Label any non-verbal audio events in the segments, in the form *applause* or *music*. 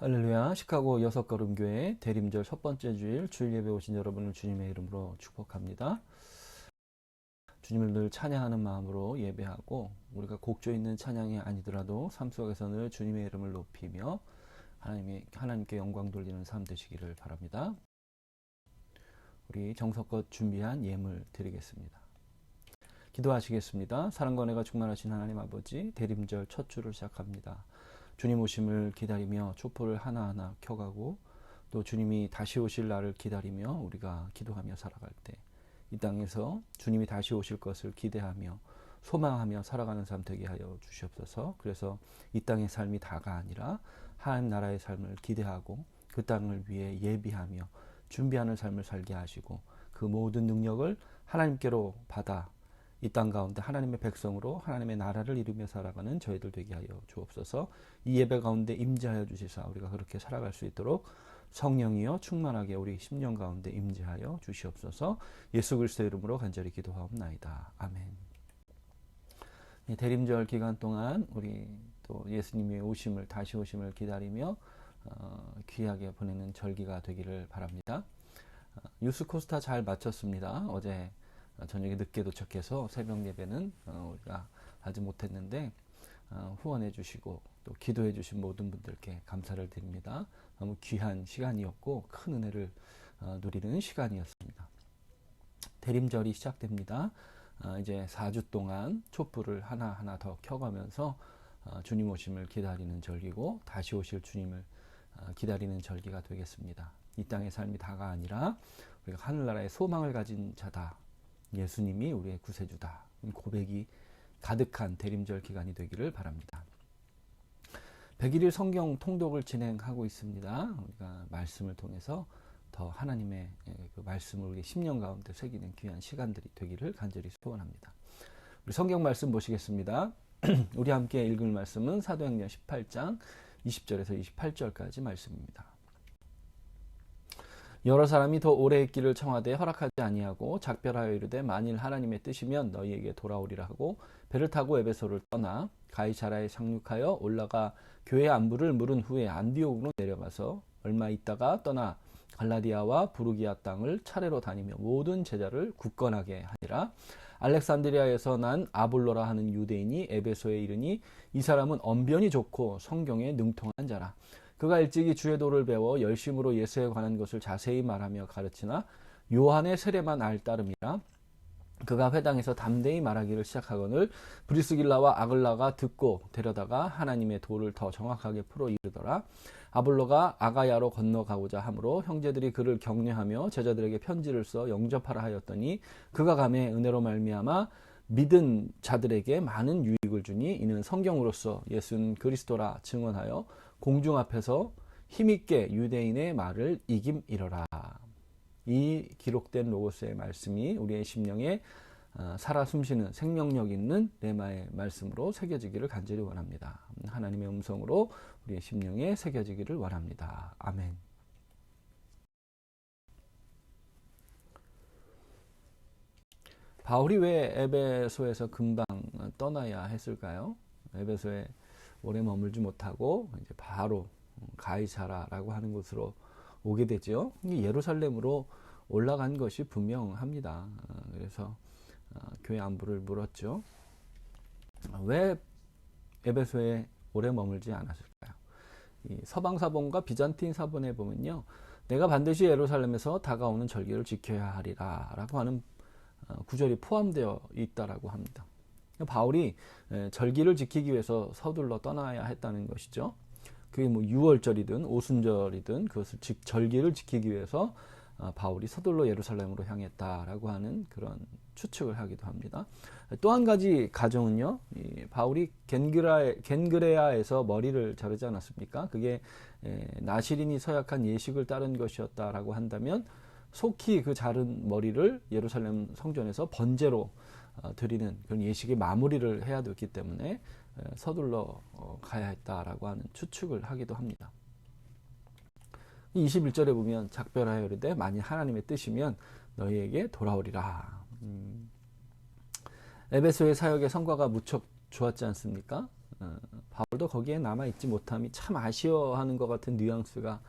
할렐루야 시카고 여섯 걸음 교회 대림절 첫 번째 주일 주일 예배 오신 여러분을 주님의 이름으로 축복합니다. 주님을 늘 찬양하는 마음으로 예배하고 우리가 곡조 있는 찬양이 아니더라도 삶 속에서 늘 주님의 이름을 높이며 하나님의 하나님께 영광 돌리는 삶 되시기를 바랍니다. 우리 정성껏 준비한 예물 드리겠습니다. 기도하시겠습니다. 사랑과 은혜가 충만하신 하나님 아버지 대림절 첫 주를 시작합니다. 주님 오심을 기다리며 촛불을 하나하나 켜가고 또 주님이 다시 오실 날을 기다리며 우리가 기도하며 살아갈 때 이 땅에서 주님이 다시 오실 것을 기대하며 소망하며 살아가는 삶 되게 하여 주시옵소서. 그래서 이 땅의 삶이 다가 아니라 하나님 나라의 삶을 기대하고 그 땅을 위해 예비하며 준비하는 삶을 살게 하시고 그 모든 능력을 하나님께로 받아 이 땅 가운데 하나님의 백성으로 하나님의 나라를 이루며 살아가는 저희들 되게 하여 주옵소서. 이 예배 가운데 임재하여 주시사 우리가 그렇게 살아갈 수 있도록 성령이여 충만하게 우리 10년 가운데 임재하여 주시옵소서. 예수 그리스도 이름으로 간절히 기도하옵나이다. 아멘. 예, 대림절 기간 동안 우리 또 예수님의 오심을 다시 오심을 기다리며 어, 귀하게 보내는 절기가 되기를 바랍니다. 어, 유스코스타 잘 마쳤습니다. 어제 저녁에 늦게 도착해서 새벽 예배는 어, 우리가 하지 못했는데 어, 후원해 주시고 또 기도해 주신 모든 분들께 감사를 드립니다. 너무 귀한 시간이었고 큰 은혜를 어, 누리는 시간이었습니다. 대림절이 시작됩니다. 어, 이제 4주 동안 촛불을 하나하나 더 켜가면서 어, 주님 오심을 기다리는 절기고 다시 오실 주님을 어, 기다리는 절기가 되겠습니다. 이 땅의 삶이 다가 아니라 우리가 하늘나라의 소망을 가진 자다. 예수님이 우리의 구세주다. 고백이 가득한 대림절 기간이 되기를 바랍니다. 101일 성경 통독을 진행하고 있습니다. 우리가 말씀을 통해서 더 하나님의 그 말씀을 우리 10년 가운데 새기는 귀한 시간들이 되기를 간절히 소원합니다. 우리 성경 말씀 보시겠습니다. *clears throat* 우리 함께 읽을 말씀은 사도행전 18장 20절에서 28절까지 말씀입니다. 여러 사람이 더 오래 있기를 청하되 허락하지 아니하고 작별하여 이르되 만일 하나님의 뜻이면 너희에게 돌아오리라 하고 배를 타고 에베소를 떠나 가이사라에 상륙하여 올라가 교회 안부를 물은 후에 안디옥으로 내려가서 얼마 있다가 떠나 갈라디아와 부르기아 땅을 차례로 다니며 모든 제자를 굳건하게 하니라. 알렉산드리아에서 난 아볼로라 하는 유대인이 에베소에 이르니 이 사람은 언변이 좋고 성경에 능통한 자라 그가 일찍이 주의 도를 배워 열심으로 예수에 관한 것을 자세히 말하며 가르치나 요한의 세례만 알 따름이라 그가 회당에서 담대히 말하기를 시작하거늘 브리스길라와 아글라가 듣고 데려다가 하나님의 도를 더 정확하게 풀어 이르더라. 아볼로가 아가야로 건너가고자 하므로 형제들이 그를 격려하며 제자들에게 편지를 써 영접하라 하였더니 그가 감에 은혜로 말미암아 믿은 자들에게 많은 유익을 주니 이는 성경으로서 예수는 그리스도라 증언하여 공중 앞에서 힘있게 유대인의 말을 이김이러라. 이 기록된 로고스의 말씀이 우리의 심령에 살아 숨쉬는 생명력 있는 레마의 말씀으로 새겨지기를 간절히 원합니다. 하나님의 음성으로 우리의 심령에 새겨지기를 원합니다. 아멘. 바울이 왜 에베소에서 금방 떠나야 했을까요? 에베소에 오래 머물지 못하고 이제 바로 가이사라라고 하는 곳으로 오게 되죠. 예루살렘으로 올라간 것이 분명합니다. 그래서 교회 안부를 물었죠. 왜 에베소에 오래 머물지 않았을까요? 서방 사본과 비잔틴 사본에 보면요. 내가 반드시 예루살렘에서 다가오는 절기를 지켜야 하리라라고 하는 구절이 포함되어 있다라고 합니다. 바울이 절기를 지키기 위해서 서둘러 떠나야 했다는 것이죠. 그게 뭐 6월절이든 오순절이든 그것을 즉 절기를 지키기 위해서 바울이 서둘러 예루살렘으로 향했다라고 하는 그런 추측을 하기도 합니다. 또 한 가지 가정은요, 바울이 겐그라, 겐그레아에서 머리를 자르지 않았습니까? 그게 나시린이 서약한 예식을 따른 것이었다라고 한다면 속히 그 자른 머리를 예루살렘 성전에서 번제로 어, 드리는 그런 예식의 마무리를 해야 됐기 때문에 서둘러 어, 가야 했다라고 하는 추측을 하기도 합니다. 21절에 보면 작별하여 이르되 만일 하나님의 뜻이면 너희에게 돌아오리라. 음. 에베소의 사역의 성과가 무척 좋았지 않습니까? 어, 바울도 거기에 남아 있지 못함이 참 아쉬워하는 것 같은 뉘앙스가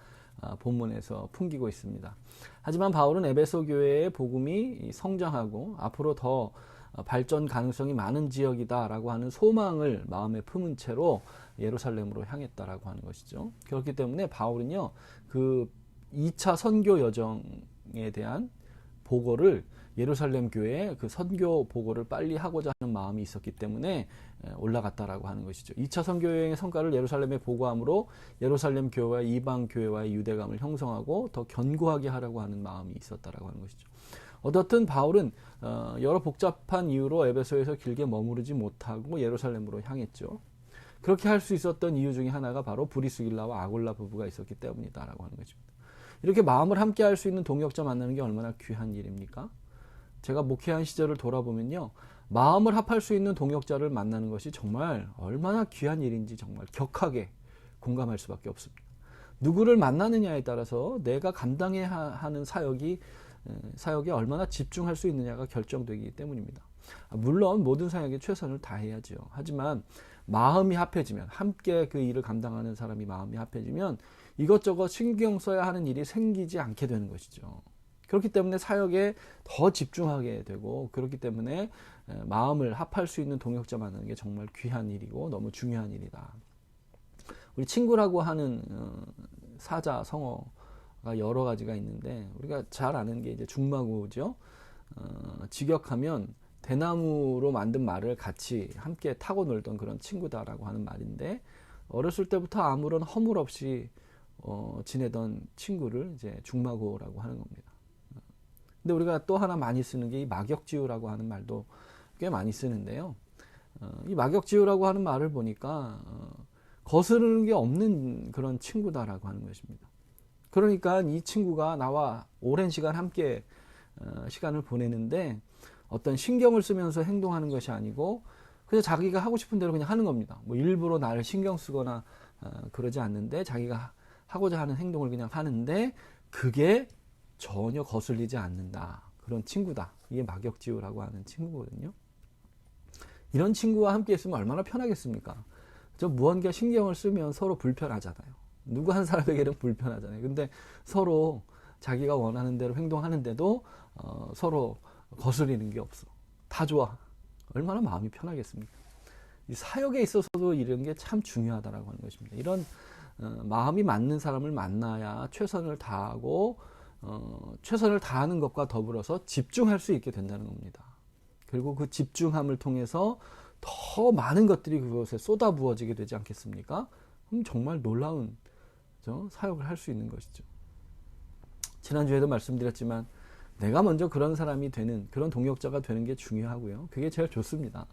아, 본문에서 풍기고 있습니다. 하지만 바울은 에베소 교회의 복음이 성장하고 앞으로 더 발전 가능성이 많은 지역이다라고 하는 소망을 마음에 품은 채로 예루살렘으로 향했다라고 하는 것이죠. 그렇기 때문에 바울은요, 그 2차 선교 여정에 대한 보고를 예루살렘 교회에 그 선교 보고를 빨리 하고자 하는 마음이 있었기 때문에 올라갔다라고 하는 것이죠. 2차 선교 여행의 성과를 예루살렘에 보고함으로 예루살렘 교회와 이방 교회와의 유대감을 형성하고 더 견고하게 하려고 하는 마음이 있었다라고 하는 것이죠. 어떻든 바울은 어, 여러 복잡한 이유로 에베소에서 길게 머무르지 못하고 예루살렘으로 향했죠. 그렇게 할 수 있었던 이유 중에 하나가 바로 브리스길라와 아골라 부부가 있었기 때문이다라고 하는 것입니다. 이렇게 마음을 함께 할 수 있는 동역자 만나는 게 얼마나 귀한 일입니까? 제가 목회한 시절을 돌아보면요. 마음을 합할 수 있는 동역자를 만나는 것이 정말 얼마나 귀한 일인지 정말 격하게 공감할 수밖에 없습니다. 누구를 만나느냐에 따라서 내가 감당해야 하는 사역이 사역에 얼마나 집중할 수 있느냐가 결정되기 때문입니다. 물론 모든 사역에 최선을 다해야죠. 하지만 마음이 합해지면 함께 그 일을 감당하는 사람이 마음이 합해지면 이것저것 신경 써야 하는 일이 생기지 않게 되는 것이죠. 그렇기 때문에 사역에 더 집중하게 되고 그렇기 때문에 마음을 합할 수 있는 동역자 만나는 게 정말 귀한 일이고 너무 중요한 일이다. 우리 친구라고 하는 어, 사자 성어가 여러 가지가 있는데 우리가 잘 아는 게 이제 중마구죠. 어, 직역하면 대나무로 만든 말을 같이 함께 타고 놀던 그런 친구다라고 하는 말인데 어렸을 때부터 아무런 허물 없이 어, 지내던 친구를 이제 중마고라고 하는 겁니다. 근데 우리가 또 하나 많이 쓰는 게 이 막역지우라고 하는 말도 꽤 많이 쓰는데요. 어, 이 막역지우라고 하는 말을 보니까 어, 거스르는 게 없는 그런 친구다라고 하는 것입니다. 그러니까 이 친구가 나와 오랜 시간 함께 어, 시간을 보내는데 어떤 신경을 쓰면서 행동하는 것이 아니고 그냥 자기가 하고 싶은 대로 그냥 하는 겁니다. 뭐 일부러 나를 신경 쓰거나 어, 그러지 않는데 자기가 하고자 하는 행동을 그냥 하는데 그게 전혀 거슬리지 않는다. 그런 친구다. 이게 막역지우라고 하는 친구거든요. 이런 친구와 함께 있으면 얼마나 편하겠습니까? 저 무언가 신경을 쓰면 서로 불편하잖아요. 누구 한 사람에게는 불편하잖아요. 근데 서로 자기가 원하는 대로 행동하는데도 어, 서로 거슬리는 게 없어. 다 좋아. 얼마나 마음이 편하겠습니까? 이 사역에 있어서도 이런 게 참 중요하다라고 하는 것입니다. 이런 어, 마음이 맞는 사람을 만나야 최선을 다하고 어, 최선을 다하는 것과 더불어서 집중할 수 있게 된다는 겁니다. 그리고 그 집중함을 통해서 더 많은 것들이 그것에 쏟아 부어지게 되지 않겠습니까? 그럼 정말 놀라운 그죠? 사역을 할 수 있는 것이죠. 지난주에도 말씀드렸지만 내가 먼저 그런 사람이 되는 그런 동역자가 되는 게 중요하고요. 그게 제일 좋습니다.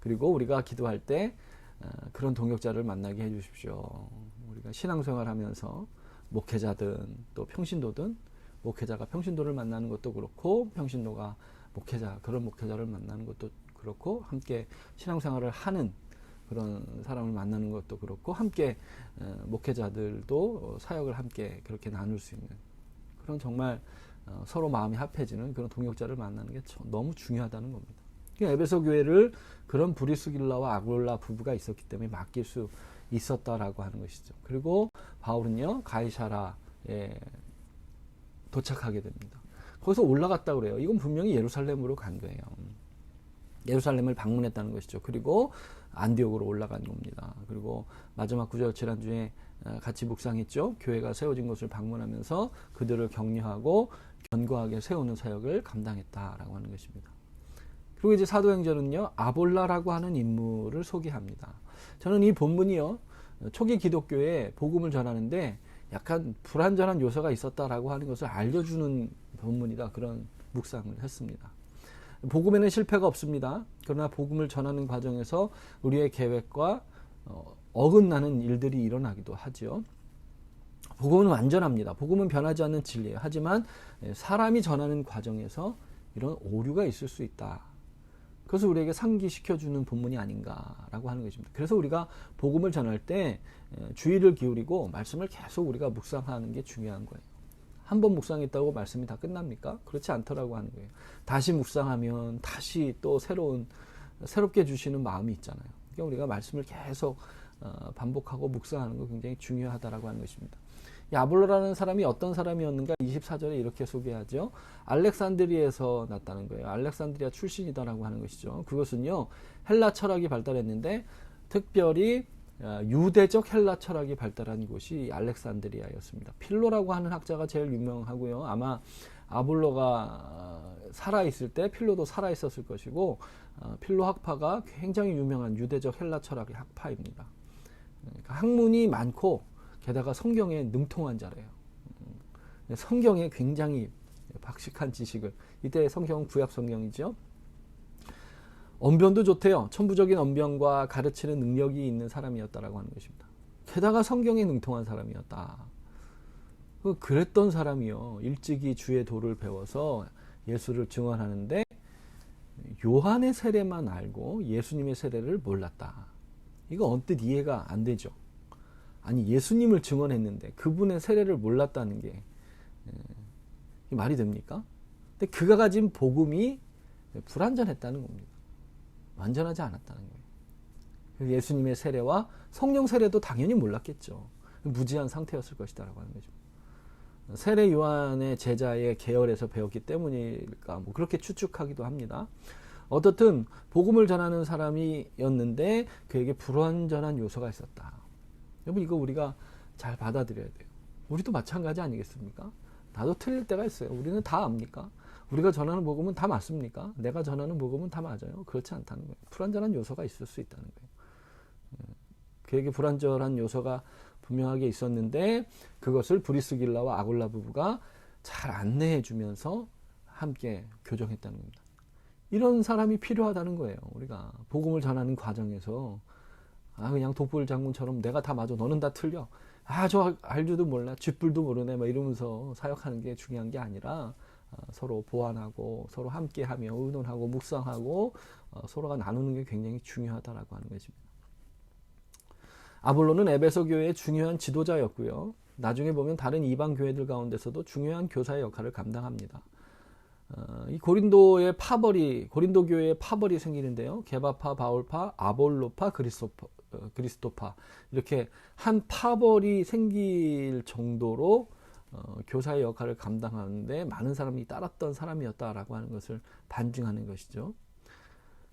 그리고 우리가 기도할 때 어, 그런 동역자를 만나게 해주십시오. 우리가 신앙생활 하면서 목회자든 또 평신도든 목회자가 평신도를 만나는 것도 그렇고 평신도가 목회자 그런 목회자를 만나는 것도 그렇고 함께 신앙생활을 하는 그런 사람을 만나는 것도 그렇고 함께 어, 목회자들도 사역을 함께 그렇게 나눌 수 있는 그런 정말 어, 서로 마음이 합해지는 그런 동역자를 만나는 게 너무 중요하다는 겁니다. 그러니까 에베소 교회를 그런 브리스길라와 아굴라 부부가 있었기 때문에 맡길 수 있었다라고 하는 것이죠. 그리고 바울은요 가이사라에 도착하게 됩니다. 거기서 올라갔다 그래요. 이건 분명히 예루살렘으로 간 거예요. 예루살렘을 방문했다는 것이죠. 그리고 안디옥으로 올라간 겁니다. 그리고 마지막 구절 지난주에 어, 같이 묵상했죠. 교회가 세워진 곳을 방문하면서 그들을 격려하고 견고하게 세우는 사역을 감당했다라고 하는 것입니다. 그리고 이제 사도행전은요, 아볼라라고 하는 인물을 소개합니다. 저는 이 본문이요, 초기 기독교에 복음을 전하는데 약간 불완전한 요소가 있었다라고 하는 것을 알려주는 본문이다. 그런 묵상을 했습니다. 복음에는 실패가 없습니다. 그러나 복음을 전하는 과정에서 우리의 계획과 어, 어긋나는 일들이 일어나기도 하죠. 복음은 완전합니다. 복음은 변하지 않는 진리예요. 하지만 예, 사람이 전하는 과정에서 이런 오류가 있을 수 있다. 그것을 우리에게 상기시켜주는 본문이 아닌가라고 하는 것입니다. 그래서 우리가 복음을 전할 때 예, 주의를 기울이고 말씀을 계속 우리가 묵상하는 게 중요한 거예요. 한 번 묵상했다고 말씀이 다 끝납니까? 그렇지 않더라고 하는 거예요. 다시 묵상하면 다시 또 새로운 새롭게 주시는 마음이 있잖아요. 그러니까 우리가 말씀을 계속 어, 반복하고 묵상하는 거 굉장히 중요하다라고 하는 것입니다. 이 아볼로라는 사람이 어떤 사람이었는가 24절에 이렇게 소개하죠. 알렉산드리에서 났다는 거예요. 알렉산드리아 출신이다라고 하는 것이죠. 그것은요 헬라 철학이 발달했는데 특별히 어, 유대적 헬라 철학이 발달한 곳이 알렉산드리아였습니다. 필로라고 하는 학자가 제일 유명하고요. 아마 아볼로가 어, 살아 있을 때 필로도 살아 있었을 것이고 어, 필로 학파가 굉장히 유명한 유대적 헬라 철학의 학파입니다. 그러니까 학문이 많고 게다가 성경에 능통한 자래요. 음, 성경에 굉장히 박식한 지식을 이때 성경은 구약 성경이죠. 언변도 좋대요. 천부적인 언변과 가르치는 능력이 있는 사람이었다라고 하는 것입니다. 게다가 성경에 능통한 사람이었다. 그 그랬던 사람이요. 일찍이 주의 도를 배워서 예수를 증언하는데 요한의 세례만 알고 예수님의 세례를 몰랐다. 이거 언뜻 이해가 안 되죠. 아니 예수님을 증언했는데 그분의 세례를 몰랐다는 게 말이 됩니까? 근데 그가 가진 복음이 불완전했다는 겁니다. 완전하지 않았다는 거예요. 예수님의 세례와 성령 세례도 당연히 몰랐겠죠. 무지한 상태였을 것이다라고 하는 거죠. 세례 요한의 제자의 계열에서 배웠기 때문일까 뭐 그렇게 추측하기도 합니다. 어떻든 복음을 전하는 사람이었는데 그에게 불완전한 요소가 있었다. 여러분 이거 우리가 잘 받아들여야 돼요. 우리도 마찬가지 아니겠습니까? 나도 틀릴 때가 있어요. 우리는 다 압니까? 우리가 전하는 복음은 다 맞습니까? 내가 전하는 복음은 다 맞아요? 그렇지 않다는 거예요. 불완전한 요소가 있을 수 있다는 거예요. 예. 그에게 불완전한 요소가 분명하게 있었는데 그것을 브리스길라와 아골라 부부가 잘 안내해 주면서 함께 교정했다는 겁니다. 이런 사람이 필요하다는 거예요. 우리가 복음을 전하는 과정에서 아 그냥 독불 장군처럼 내가 다 맞아 너는 다 틀려 아 저 알줄도 몰라 쥐뿔도 모르네 막 이러면서 사역하는 게 중요한 게 아니라 어, 서로 보완하고 서로 함께하며 의논하고 묵상하고 어, 서로가 나누는 게 굉장히 중요하다라고 하는 것입니다. 아볼로는 에베소 교회의 중요한 지도자였고요. 나중에 보면 다른 이방 교회들 가운데서도 중요한 교사의 역할을 감당합니다. 어, 이 고린도의 파벌이 고린도 교회의 파벌이 생기는데요. 개바파, 바울파, 아볼로파, 그리스토파, 어, 그리스도파 이렇게 한 파벌이 생길 정도로 어, 교사의 역할을 감당하는데 많은 사람이 따랐던 사람이었다라고 하는 것을 반증하는 것이죠.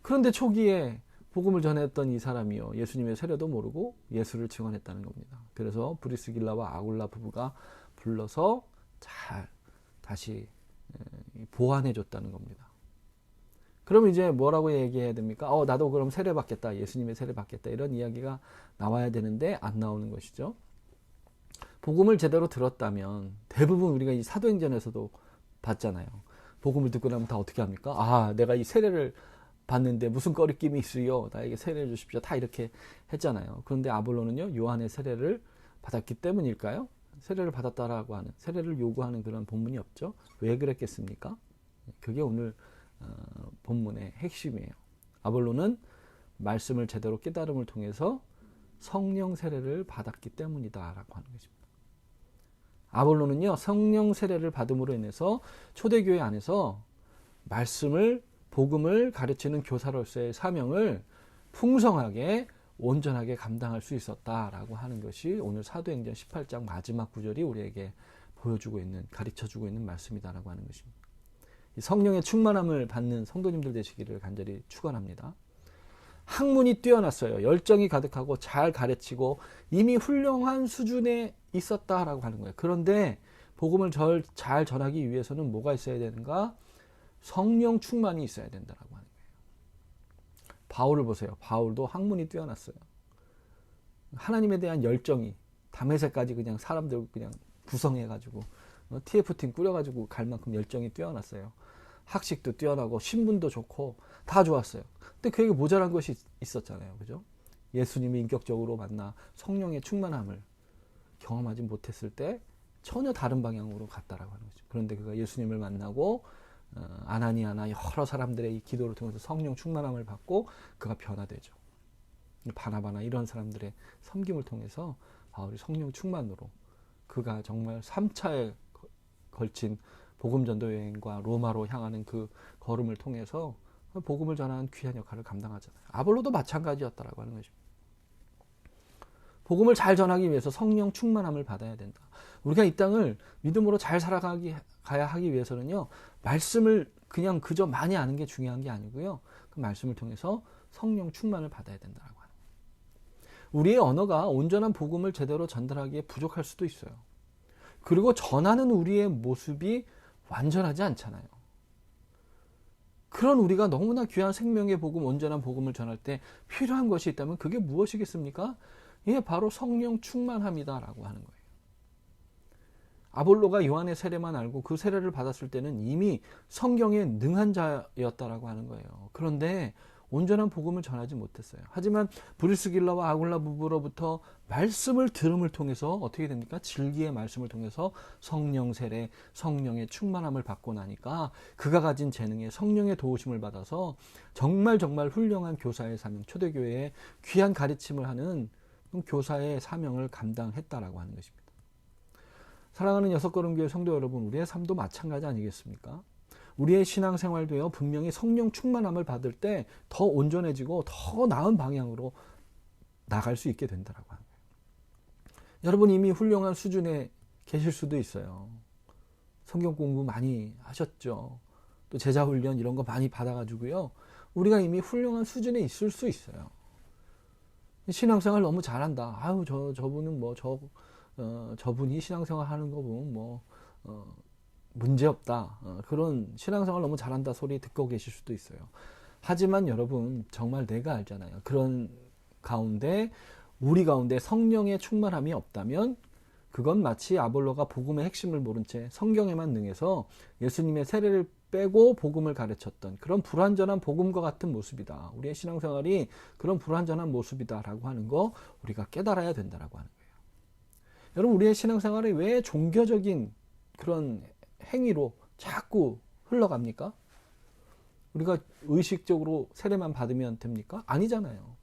그런데 초기에 복음을 전했던 이 사람이요 예수님의 세례도 모르고 예수를 증언했다는 겁니다. 그래서 브리스길라와 아굴라 부부가 불러서 잘 다시 보완해 줬다는 겁니다. 그럼 이제 뭐라고 얘기해야 됩니까? 어, 나도 그럼 세례 받겠다. 예수님의 세례 받겠다. 이런 이야기가 나와야 되는데 안 나오는 것이죠. 복음을 제대로 들었다면 대부분 우리가 이 사도행전에서도 봤잖아요. 복음을 듣고 나면 다 어떻게 합니까? 아, 내가 이 세례를 받는데 무슨 꺼리낌이 있으요? 나에게 세례해 주십시오. 다 이렇게 했잖아요. 그런데 아볼로는요, 요한의 세례를 받았기 때문일까요? 세례를 받았다라고 하는, 세례를 요구하는 그런 본문이 없죠. 왜 그랬겠습니까? 그게 오늘 어, 본문의 핵심이에요. 아볼로는 말씀을 제대로 깨달음을 통해서 성령 세례를 받았기 때문이다라고 하는 것입니다. 아볼로는요, 성령 세례를 받음으로 인해서 초대교회 안에서 말씀을, 복음을 가르치는 교사로서의 사명을 풍성하게, 온전하게 감당할 수 있었다라고 하는 것이 오늘 사도행전 18장 마지막 구절이 우리에게 보여주고 있는, 가르쳐 주고 있는 말씀이다라고 하는 것입니다. 성령의 충만함을 받는 성도님들 되시기를 간절히 축원합니다. 학문이 뛰어났어요. 열정이 가득하고 잘 가르치고 이미 훌륭한 수준에 있었다라고 하는 거예요. 그런데 복음을 절, 잘 전하기 위해서는 뭐가 있어야 되는가? 성령 충만이 있어야 된다라고 하는 거예요. 바울을 보세요. 바울도 학문이 뛰어났어요. 하나님에 대한 열정이 담에세까지 그냥 사람들 그냥 구성해가지고 어, TF팀 꾸려가지고 갈 만큼 열정이 뛰어났어요. 학식도 뛰어나고 신분도 좋고 다 좋았어요. 근데 그에게 모자란 것이 있었잖아요. 그죠? 예수님이 인격적으로 만나 성령의 충만함을 경험하지 못했을 때 전혀 다른 방향으로 갔다라고 하는 거죠. 그런데 그가 예수님을 만나고 어, 아나니아나 여러 사람들의 이 기도를 통해서 성령 충만함을 받고 그가 변화되죠. 바나바나 이런 사람들의 섬김을 통해서 바울이 성령 충만으로 그가 정말 3차에 걸친 복음 전도 여행과 로마로 향하는 그 걸음을 통해서 복음을 전하는 귀한 역할을 감당하잖아요. 아볼로도 마찬가지였다라고 하는 것입니다. 복음을 잘 전하기 위해서 성령 충만함을 받아야 된다. 우리가 이 땅을 믿음으로 잘 살아가기 가야 하기 위해서는요. 말씀을 그냥 그저 많이 아는 게 중요한 게 아니고요. 그 말씀을 통해서 성령 충만을 받아야 된다라고 하는. 우리의 언어가 온전한 복음을 제대로 전달하기에 부족할 수도 있어요. 그리고 전하는 우리의 모습이 완전하지 않잖아요. 그런 우리가 너무나 귀한 생명의 복음, 온전한 복음을 전할 때 필요한 것이 있다면 그게 무엇이겠습니까? 예, 바로 성령 충만함이다라고 하는 거예요. 아볼로가 요한의 세례만 알고 그 세례를 받았을 때는 이미 성경에 능한 자였다라고 하는 거예요. 그런데 온전한 복음을 전하지 못했어요. 하지만 브리스길라와 아굴라 부부로부터 말씀을 들음을 통해서 어떻게 됩니까? 진리의 말씀을 통해서 성령 세례, 성령의 충만함을 받고 나니까 그가 가진 재능에 성령의 도우심을 받아서 정말 정말 훌륭한 교사의 사명, 초대교회에 귀한 가르침을 하는 교사의 사명을 감당했다라고 하는 것입니다. 사랑하는 여섯 걸음 교회 성도 여러분, 우리의 삶도 마찬가지 아니겠습니까? 우리의 신앙생활도요, 분명히 성령 충만함을 받을 때 더 온전해지고 더 나은 방향으로 나갈 수 있게 된다라고 거예요. 여러분 이미 훌륭한 수준에 계실 수도 있어요. 성경 공부 많이 하셨죠. 또 제자 훈련 이런 거 많이 받아가지고요. 우리가 이미 훌륭한 수준에 있을 수 있어요. 신앙생활 너무 잘한다. 아유 저 저분은 뭐 저 어, 저분이 신앙생활 하는 거 보면 뭐 어, 문제 없다. 어, 그런 신앙생활 너무 잘한다 소리 듣고 계실 수도 있어요. 하지만 여러분 정말 내가 알잖아요. 그런 가운데 우리 가운데 성령의 충만함이 없다면 그건 마치 아볼로가 복음의 핵심을 모른 채 성경에만 능해서 예수님의 세례를 빼고 복음을 가르쳤던 그런 불완전한 복음과 같은 모습이다. 우리의 신앙생활이 그런 불완전한 모습이다라고 하는 거 우리가 깨달아야 된다라고 하는 거예요. 여러분 우리의 신앙생활이 왜 종교적인 그런 행위로 자꾸 흘러갑니까? 우리가 의식적으로 세례만 받으면 됩니까? 아니잖아요.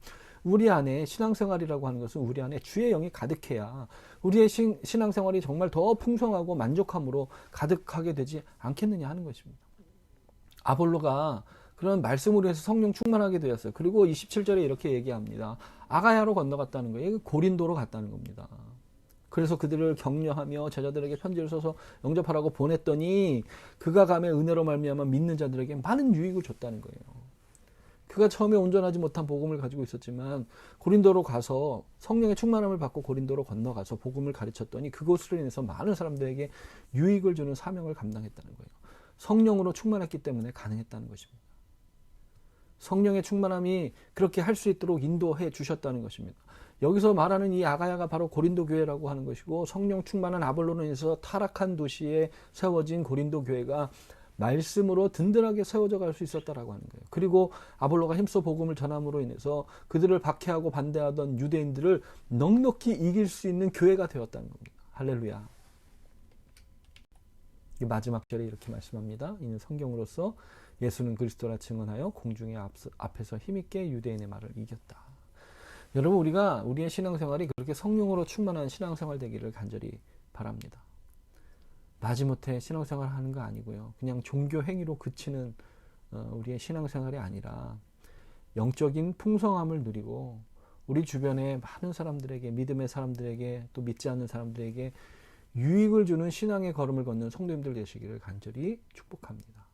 우리 안에 신앙생활이라고 하는 것은 우리 안에 주의 영이 가득해야 우리의 신, 신앙생활이 정말 더 풍성하고 만족함으로 가득하게 되지 않겠느냐 하는 것입니다. 아볼로가 그런 말씀으로 해서 성령 충만하게 되었어요. 그리고 27절에 이렇게 얘기합니다. 아가야로 건너갔다는 거예요. 고린도로 갔다는 겁니다. 그래서 그들을 격려하며 제자들에게 편지를 써서 영접하라고 보냈더니 그가 감에 은혜로 말미암아 믿는 자들에게 많은 유익을 줬다는 거예요. 그가 처음에 온전하지 못한 복음을 가지고 있었지만 고린도로 가서 성령의 충만함을 받고 고린도로 건너가서 복음을 가르쳤더니 그곳으로 인해서 많은 사람들에게 유익을 주는 사명을 감당했다는 거예요. 성령으로 충만했기 때문에 가능했다는 것입니다. 성령의 충만함이 그렇게 할 수 있도록 인도해 주셨다는 것입니다. 여기서 말하는 이 아가야가 바로 고린도 교회라고 하는 것이고 성령 충만한 아볼로로 인해서 타락한 도시에 세워진 고린도 교회가 말씀으로 든든하게 세워져 갈 수 있었다라고 하는 거예요. 그리고 아볼로가 힘써 복음을 전함으로 인해서 그들을 박해하고 반대하던 유대인들을 넉넉히 이길 수 있는 교회가 되었다는 겁니다. 할렐루야. 마지막 절에 이렇게 말씀합니다. 이는 성경으로서 예수는 그리스도라 증언하여 공중의 앞에서 힘있게 유대인의 말을 이겼다. 여러분 우리가 우리의 신앙생활이 그렇게 성령으로 충만한 신앙생활 되기를 간절히 바랍니다. 마지못해 신앙생활 하는 거 아니고요. 그냥 종교 행위로 그치는 어, 우리의 신앙생활이 아니라 영적인 풍성함을 누리고 우리 주변에 많은 사람들에게 믿음의 사람들에게 또 믿지 않는 사람들에게 유익을 주는 신앙의 걸음을 걷는 성도님들 되시기를 간절히 축복합니다.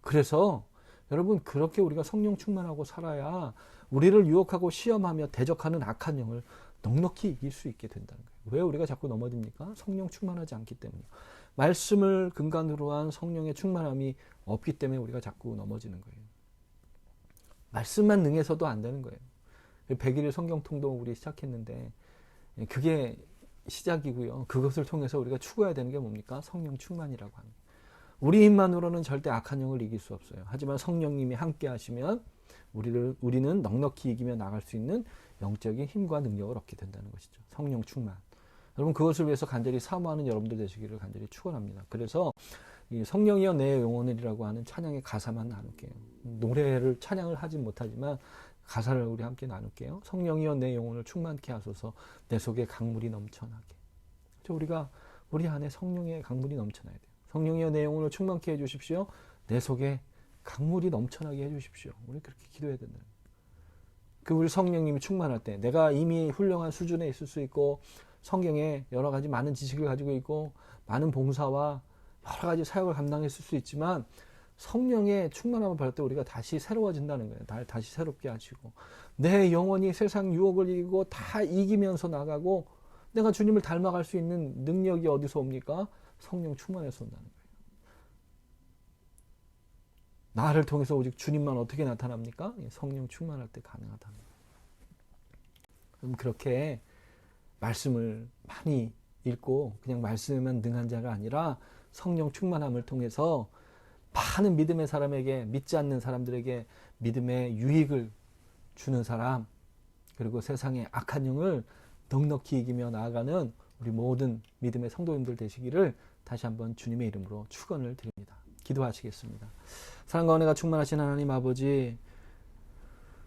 그래서 여러분 그렇게 우리가 성령 충만하고 살아야 우리를 유혹하고 시험하며 대적하는 악한 영을 넉넉히 이길 수 있게 된다는 거예요. 왜 우리가 자꾸 넘어집니까? 성령 충만하지 않기 때문이요. 말씀을 근간으로 한 성령의 충만함이 없기 때문에 우리가 자꾸 넘어지는 거예요. 말씀만 능해서도 안 되는 거예요. 100일의 성경 통독 우리 시작했는데 그게 시작이고요. 그것을 통해서 우리가 추구해야 되는 게 뭡니까? 성령 충만이라고 거예요. 우리 힘만으로는 절대 악한 영을 이길 수 없어요. 하지만 성령님이 함께 하시면 우리를 우리는 넉넉히 이기며 나갈 수 있는 영적인 힘과 능력을 얻게 된다는 것이죠. 성령 충만. 여러분 그것을 위해서 간절히 사모하는 여러분들 되시기를 간절히 축원합니다. 그래서 이 성령이여 내 영혼을이라고 하는 찬양의 가사만 나눌게요. 노래를 찬양을 하지 못하지만 가사를 우리 함께 나눌게요. 성령이여 내 영혼을 충만케 하소서 내 속에 강물이 넘쳐나게. 저 우리가 우리 안에 성령의 강물이 넘쳐나야 돼요. 성령이여 내 영혼을 충만케 해 주십시오. 내 속에 강물이 넘쳐나게 해주십시오. 우리 그렇게 기도해야 된다. 그 우리 성령님이 충만할 때 내가 이미 훌륭한 수준에 있을 수 있고 성경에 여러 가지 많은 지식을 가지고 있고 많은 봉사와 여러 가지 사역을 감당했을 수 있지만 성령의 충만함을 받을 때 우리가 다시 새로워진다는 거예요. 다- 다시 새롭게 하시고 내 영혼이 세상 유혹을 이기고 다 이기면서 나가고 내가 주님을 닮아갈 수 있는 능력이 어디서 옵니까? 성령 충만해서 온다는 거예요. 나를 통해서 오직 주님만 어떻게 나타납니까? 예, 성령 충만할 때 가능하다는. 그럼 그렇게 말씀을 많이 읽고 그냥 말씀에만 능한 자가 아니라 성령 충만함을 통해서 많은 믿음의 사람에게 믿지 않는 사람들에게 믿음의 유익을 주는 사람 그리고 세상의 악한 영을 넉넉히 이기며 나아가는 우리 모든 믿음의 성도님들 되시기를 다시 한번 주님의 이름으로 축원을 드립니다. 기도하시겠습니다. 사랑과 은혜가 충만하신 하나님 아버지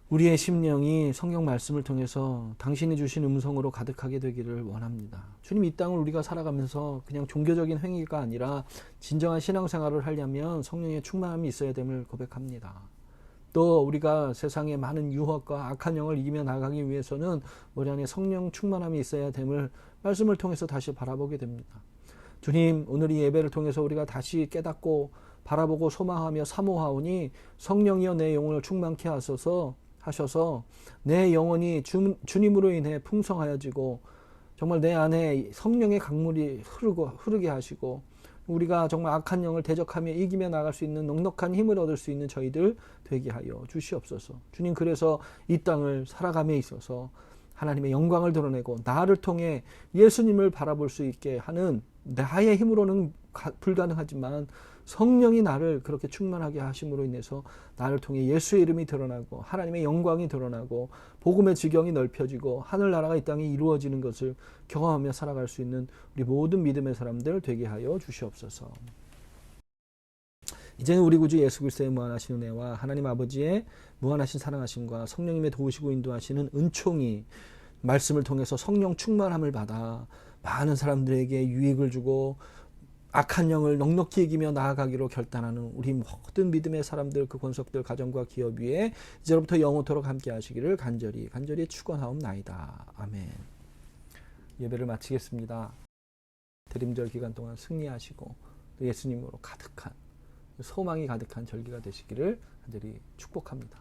우리의 심령이 성경 말씀을 통해서 당신이 주신 음성으로 가득하게 되기를 원합니다. 주님 이 땅을 우리가 살아가면서 그냥 종교적인 행위가 아니라 진정한 신앙생활을 하려면 성령의 충만함이 있어야 됨을 고백합니다. 또 우리가 세상의 많은 유혹과 악한 영을 이기며 나가기 위해서는 우리 안에 성령 충만함이 있어야 됨을 말씀을 통해서 다시 바라보게 됩니다. 주님 오늘 이 예배를 통해서 우리가 다시 깨닫고 바라보고 소망하며 사모하오니 성령이여 내 영혼을 충만케 하소서 하셔서 내 영혼이 주, 주님으로 인해 풍성하여지고 정말 내 안에 성령의 강물이 흐르고 흐르게 하시고 우리가 정말 악한 영을 대적하며 이기며 나갈 수 있는 넉넉한 힘을 얻을 수 있는 저희들 되게 하여 주시옵소서. 주님 그래서 이 땅을 살아감에 있어서 하나님의 영광을 드러내고 나를 통해 예수님을 바라볼 수 있게 하는 나의 힘으로는 가- 불가능하지만 성령이 나를 그렇게 충만하게 하심으로 인해서 나를 통해 예수의 이름이 드러나고 하나님의 영광이 드러나고 복음의 지경이 넓혀지고 하늘 나라가 이 땅에 이루어지는 것을 경험하며 살아갈 수 있는 우리 모든 믿음의 사람들 되게 하여 주시옵소서. 이제는 우리 구주 예수 그리스도의 무한하신 은혜와 하나님 아버지의 무한하신 사랑하심과 성령님의 도우시고 인도하시는 은총이 말씀을 통해서 성령 충만함을 받아 많은 사람들에게 유익을 주고 악한 영을 넉넉히 이기며 나아가기로 결단하는 우리 모든 믿음의 사람들 그 권속들 가정과 기업 위에 이제로부터 영원토록 함께 하시기를 간절히 간절히 축원하옵나이다. 아멘. 예배를 마치겠습니다. 대림절 기간 동안 승리하시고 또 예수님으로 가득한 소망이 가득한 절기가 되시기를 간절히 축복합니다.